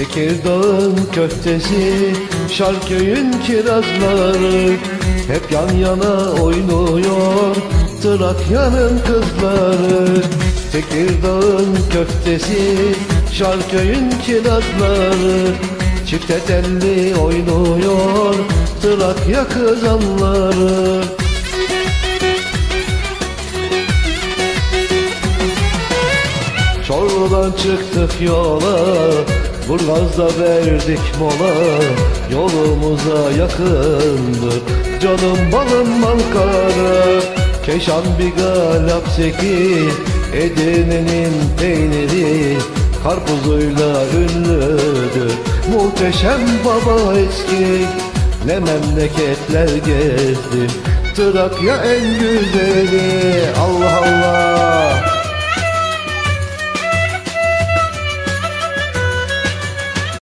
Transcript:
Tekirdağ'ın köftesi, Şarköy'ün kirazları. Hep yan yana oynuyor Trakya'nın kızları. Tekirdağ'ın köftesi, Şarköy'ün kirazları. Çifte telli oynuyor Trakya kızanları. Çorlu'dan çıktık yola Burgaz'da verdik mola Yolumuza yakındır Canım balım Ankara Keşan bir lapseki Edirne'nin peyniri Karpuzuyla ünlüdür. Muhteşem baba eski Ne memleketler gezdim. Trakya en güzeli